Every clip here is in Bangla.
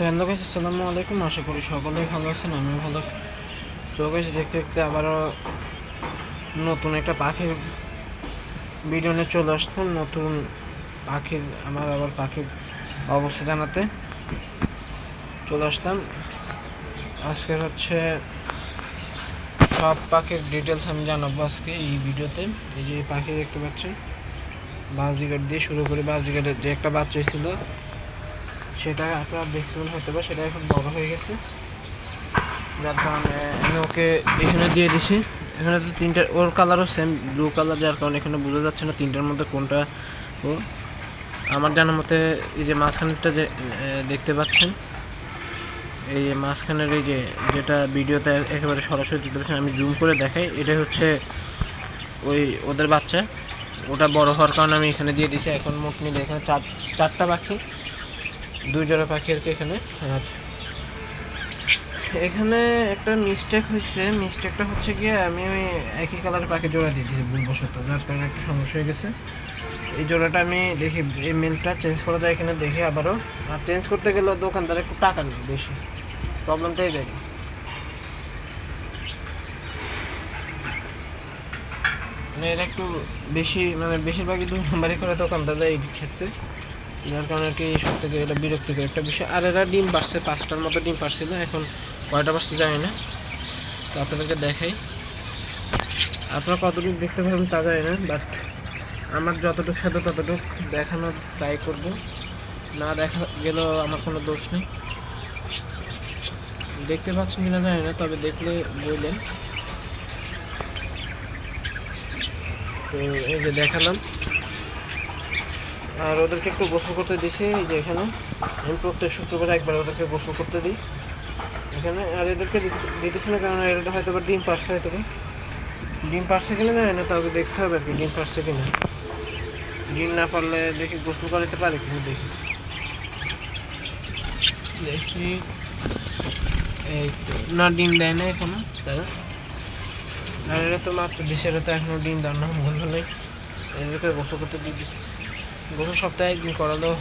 তো হ্যালো গাইস আসসালামু আলাইকুম। আশা করি সকলেই ভালো আছেন, আমিও ভালো আছি। তো দেখতে দেখতে আবারও নতুন একটা পাখির ভিডিও নিয়ে চলে আসলাম। নতুন পাখির, আমার আবার পাখির অবস্থা জানাতে চলে আসলাম। আজকে হচ্ছে সব পাখির ডিটেলস আমি জানাব আজকে এই ভিডিওতে। এই যে পাখি দেখতে পাচ্ছেন বাজরিঘাট দিয়ে শুরু করে। বাজরিঘাটের যে একটা বাচ্চা ছিল সেটা আপনারা দেখছিলেন হয়তো বা সেটা এখন বড় হয়ে গেছে। যার কারণে আমি ওকে এখানে দিয়ে দিছি। এখানে তো তিনটা, ওর কালারও সেম ব্লু কালার যার কারণে এখানে বোঝা যাচ্ছে না তিনটার মধ্যে কোনটা ও। আমার জানার মতে এই যে মাঝখানেরটা যে দেখতে পাচ্ছেন, এই যে মাঝখানের এই যে, যেটা ভিডিওতে একেবারে সরাসরি দেখতে পাচ্ছেন আমি জুম করে দেখাই এটা হচ্ছে ওই ওদের বাচ্চা। ওটা বড় হওয়ার কারণে আমি এখানে দিয়ে দিছি, এখন মোট মিলে এখানে চার, চারটা পাখি দুই জোড়া পাখি আর কি এখানে। আর এখানে একটা মিস্টেক হয়েছে। মিস্টেকটা হচ্ছে গিয়ে আমি ওই একই কালারের পাখি জোড়া দিয়েছি ভুলবশত, যার কারণে একটু সমস্যা হয়ে গেছে। এই জোড়াটা আমি দেখি, এই মেলটা চেঞ্জ করা যায় এখানে দেখি আবারও। আর চেঞ্জ করতে গেলে দোকানদার একটু টাকা নেই বেশি। প্রবলেমটাই জায়গায় মানে এরা একটু বেশি মানে বেশিরভাগই দুই নম্বরই করে দোকানদাররা এই ক্ষেত্রে। যার কারণে আর কি সব থেকে এটা বিরক্তিকর একটা বিষয়। আর এরা ডিম পারছে, পাঁচটার মতো ডিম পারছিল এখন কয়টা পারছে জানি না। তো আপনাদেরকে দেখাই। আপনারা কতটুকু দেখতে পারবেন তা জানি না বাট আমার যতটুকু সাথে ততটুকু দেখানোর ট্রাই করব। না দেখা গেলেও আমার কোনো দোষ নেই। দেখতে পাচ্ছেন কিনা জানি না, তবে দেখলে বললেন। তো এই যে দেখালাম। আর ওদেরকে একটু গোসল করতে দিছি, এই যে এখানে। আমি প্রত্যেক শুক্রবার একবার ওদেরকে গোসল করতে দিই। এখানে আর এদেরকে দিতে- দিতেছি না, কারণ এটা হয়তো বা ডিম পারছে হয়তো ডিম পারছে কিনা জানি না, তবে দেখতে হবে আর কি, ডিম পারছে কিনা। ডিম না পারলে দেখি গোসল করাতে পারে কিনা দেখি। দেখি। এই না ডিম দেয় না এখনও তারা। আর এরা তো মাত্র দিছে, এরা তো এখনও ডিম দেওয়ার নাম বন্ধ নেই। এদেরকে গোসল করতে দিয়ে দিছে গোসল সপ্তাহে একদিন করালেও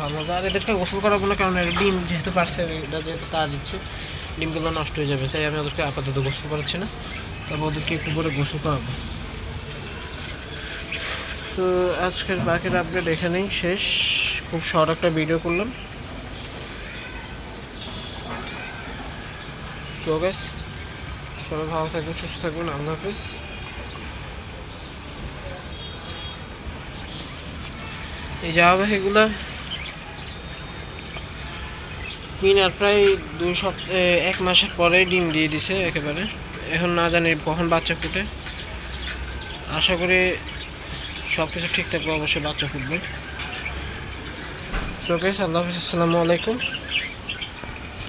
ভালো হবে আর এদেরকে গোসল করাবো না, কারণ ডিম যেহেতু পারছে এটা যেহেতু কাজ দিচ্ছে, ডিমগুলো নষ্ট হয়ে যাবে, তাই আমি ওদেরকে আপাতত গোসল করাচ্ছি না। তবে ওদেরকে একটু পরে গোসল করাবো। তো আজকের বাকির আপডেট এখানেই শেষ। খুব শর্ট একটা ভিডিও করলাম। তো গাইস সবাই ভালো থাকবেন, সুস্থ থাকবেন, আল্লাহ হাফিজ। এই জামা এগুলো কিনার প্রায় দুই সপ্তাহ এক মাসের পরে ডিম দিয়ে দিছে একেবারে। এখন না জানি কখন বাচ্চা ফুটে। আশা করি সব কিছু ঠিক থাকবে, অবশ্যই বাচ্চা ফুটবে। গাইস আল্লাহ হাফিজ, আসসালামু আলাইকুম।